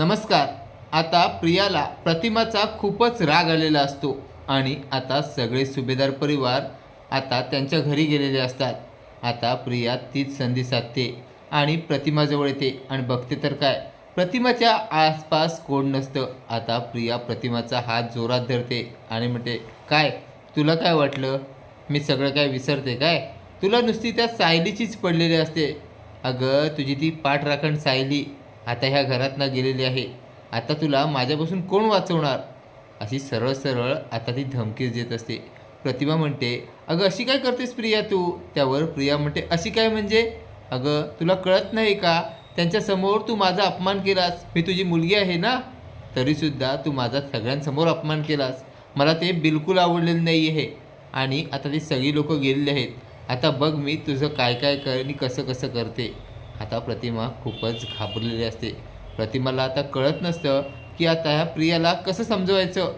नमस्कार. आता प्रियाला प्रतिमाचा खूपच राग आलेला असतो आणि आता सगळे सुभेदार परिवार आता त्यांच्या घरी गेलेले असतात. आता प्रिया तीच संधी साधते आणि प्रतिमाजवळ येते आणि बघते तर काय? प्रतिमाच्या आसपास कोण नसतं. आता प्रिया प्रतिमाचा हात जोरात धरते आणि म्हणते काय? तुला काय वाटलं? मी सगळं काय विसरते काय? तुला नुसती त्या सायलीचीच पडलेली असते. अगं तुझी ती पाठराखण सायली आता ह्या घरातनं गेलेली आहे. आता तुला माझ्यापासून कोण वाचवणार? अशी सरळ सरळ आता ती धमकीच देत असते. प्रतिभा म्हणते अगं अशी काय करतेस प्रिया तू? त्यावर प्रिया म्हणते अशी काय म्हणजे? अगं तुला कळत नाही का? त्यांच्यासमोर तू माझा अपमान केलास. मी तुझी मुलगी आहे ना? तरीसुद्धा तू माझा सगळ्यांसमोर अपमान केलास. मला ते बिलकुल आवडलेलं नाही आहे आणि आता ती सगळी लोकं गेलेली आहेत. आता बघ मी तुझं काय काय कर आणि कसं कसं करते. आता प्रतिमा खूपच घाबरलेली असते. प्रतिमाला आता कळत नसतं की आता ह्या प्रियाला कसं समजवायचं?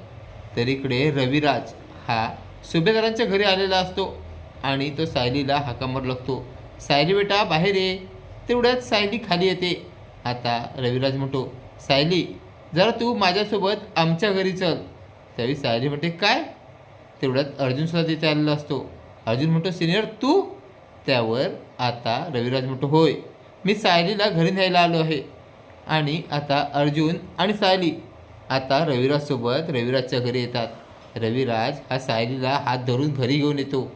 तरीकडे रविराज हा सुभेदारांच्या घरी आलेला असतो आणि तो सायलीला हाका लागतो सायली बेटा बाहेर ये. तेवढ्यात सायली खाली येते. आता रविराज म्हणतो सायली जरा तू माझ्यासोबत आमच्या घरी चल. त्यावेळी सायली म्हणते काय? तेवढ्यात अर्जुनसुद्धा तिथे आलेला असतो. अर्जुन म्हणतो सिनियर तू? त्यावर आता रविराज म्हणतो होय. मी सायलीला घरी न्यायला आलो आहे. आणि आता अर्जुन आणि सायली. आता रविराजसोबत रविराजच्या घरी येतात. रविराज हा सायलीला हात धरून घरी घेऊन येतो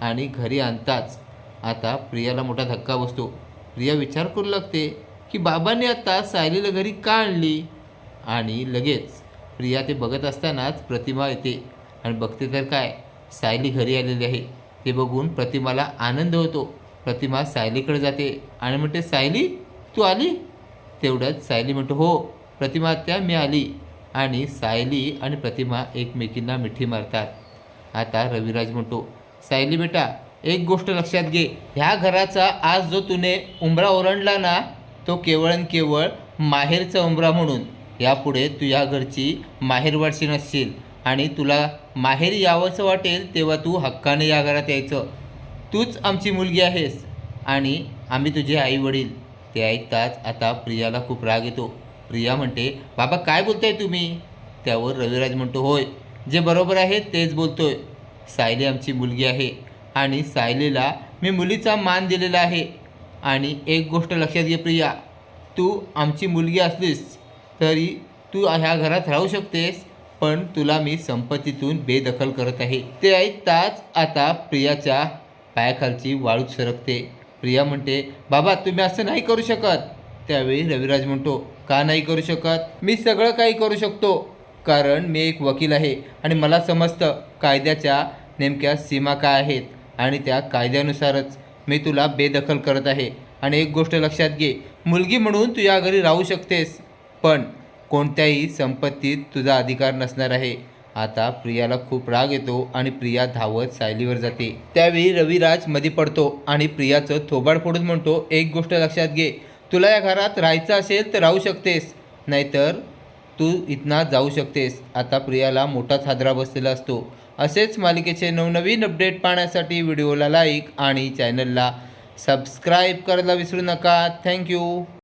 आणि घरी आणताच आता प्रियाला मोठा धक्का बसतो. प्रिया विचार करू लागते की बाबांनी आता सायलीला घरी का आणली? आणि लगेच प्रिया ते बघत असतानाच प्रतिमा येते. आणि बघते तर काय? सायली घरी आलेली आहे. ते बघून प्रतिमाला आनंद होतो. प्रतिमा सायलीकडे जाते आणि म्हणते सायली तू आली? तेवढ्यात सायली म्हणतो हो प्रतिमा त्या मी आली. आणि सायली आणि प्रतिमा एकमेकींना मिठी मारतात. आता रविराज म्हणतो सायली बेटा एक गोष्ट लक्षात घे. ह्या घराचा आज जो तुने उंबरा ओरंडला ना तो केवळ आणि केवळ माहेरचा उंबरा म्हणून. यापुढे तू या घरची माहेरवाडशी नसशील आणि तुला माहेर यावंसं वाटेल तेव्हा तू हक्काने या घरात यायचं. तूच आमची मुलगी आहेस. आणि आम्ही तुझे आई वडील ते ऐकताच आता प्रियाला खूप राग येतो. प्रिया म्हणते बाबा काय बोलताय तुम्ही? त्यावर रविराज म्हणतो होय जे बरोबर आहे तेच बोलतोय. सायली आमची मुलगी आहे. आणि सायलीला मी मुलीचा मान दिलेला आहे. आणि एक गोष्ट लक्षात घे प्रिया तू आमची मुलगी असलीस तरी तू ह्या घरात राहू शकतेस पण तुला मी संपत्तीतून बेदखल करत आहे. ते ऐकताच आता प्रियाच्या पायाखालची वाळूच सरकते. प्रिया म्हणते बाबा तुम्ही असं नाही करू शकत. त्यावेळी रविराज म्हणतो का नाही करू शकत? मी सगळं काही करू शकतो. कारण मी एक वकील आहे आणि मला समजतं कायद्याच्या नेमक्या सीमा काय आहेत आणि त्या कायद्यानुसारच मी तुला बेदखल करत आहे. आणि एक गोष्ट लक्षात घे मुलगी म्हणून तू या घरी राहू शकतेस पण कोणत्याही संपत्तीत तुझा अधिकार नसणार आहे. आता प्रियाला खूप राग येतो आणि प्रिया धावत सायलीवर जाते. त्यावेळी रविराजमध्ये पडतो आणि प्रियाचं थोबाड फोडून म्हणतो एक गोष्ट लक्षात घे. तुला या घरात राहायचं असेल तर राहू शकतेस. नाहीतर तू इथना जाऊ शकतेस. आता प्रियाला मोठाच हादरा बसलेला असतो. असेच मालिकेचे नवनवीन अपडेट पाहण्यासाठी व्हिडिओला लाईक आणि चॅनलला सबस्क्राईब करायला विसरू नका. थँक्यू